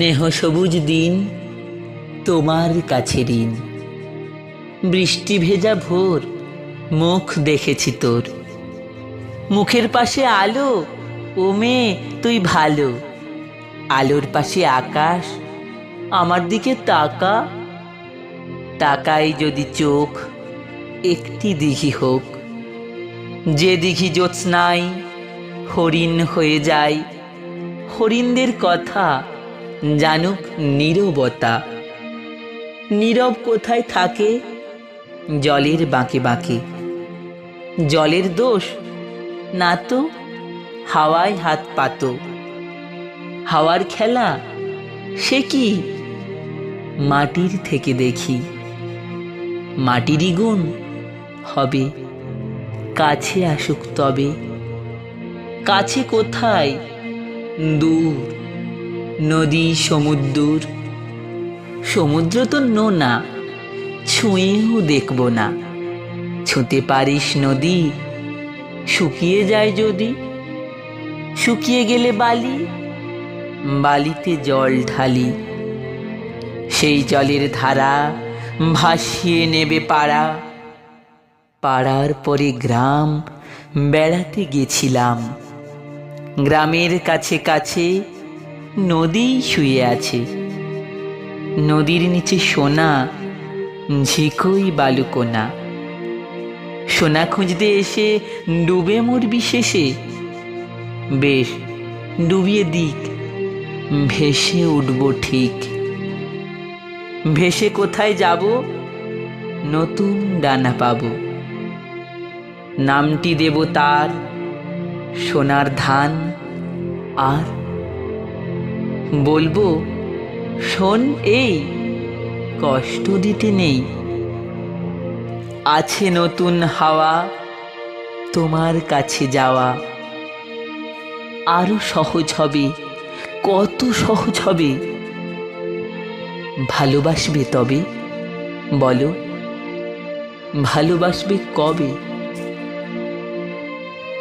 স্নেহ সবুজ দিন, তোমার কাছে ঋণ। বৃষ্টি ভেজা ভোর, মুখ দেখেছি তোর। মুখের পাশে আলো, ও মেয়ে, তুই ভালো। আলোর পাশে আকাশ, আমার দিকে তাকা। তাকাই যদি চোখ, একটি দিঘি হোক। যে দিঘি জ্যোৎস্নাই হরিণ হয়ে যায়, হরিণদের কথা জানুক নীরবতা। নীরব কোথায় থাকে? জলের বাঁকে বাঁকে। জলের দোষ? না তো, হাওয়ায় হাত পাত। হাওয়ার খেলা? সে কি? মাটির থেকে দেখি। মাটিরই গুণ হবে। কাছে আসুক তবে। কাছে কোথায়? দূর। নদী সমুদ্র সমুদ্র তো নোনা ছুঁয়েও দেখব না। ছুঁতে পারিস নদী, শুকিয়ে যায় যদি। শুকিয়ে গেলে বালি, বালিতে জল ঢালি। সেই জলের ধারা ভাসিয়ে নেবে পাড়া। পাড়ার পরে গ্রাম বেড়াতে গেছিলাম। গ্রামের কাছে কাছে নদী শুয়ে আছে। নদীর নিচে সোনা, ঝিকই বালুকোনা। সোনা খুঁজতে এসে ডুবে মরবি শেষে। বেশ, ডুবিয়ে দিক, ভেসে উঠব ঠিক। ভেসে কোথায় যাব? নতুন ডানা পাব। নামটি দেব তার, সোনার ধান আর বলব, শোন এই, কষ্ট দিতে নেই। আছে নতুন হাওয়া, তোমার কাছে যাওয়া। আরও সহজ হবে, কত সহজ হবে। ভালোবাসবে তবে, বলো, ভালোবাসবে কবে?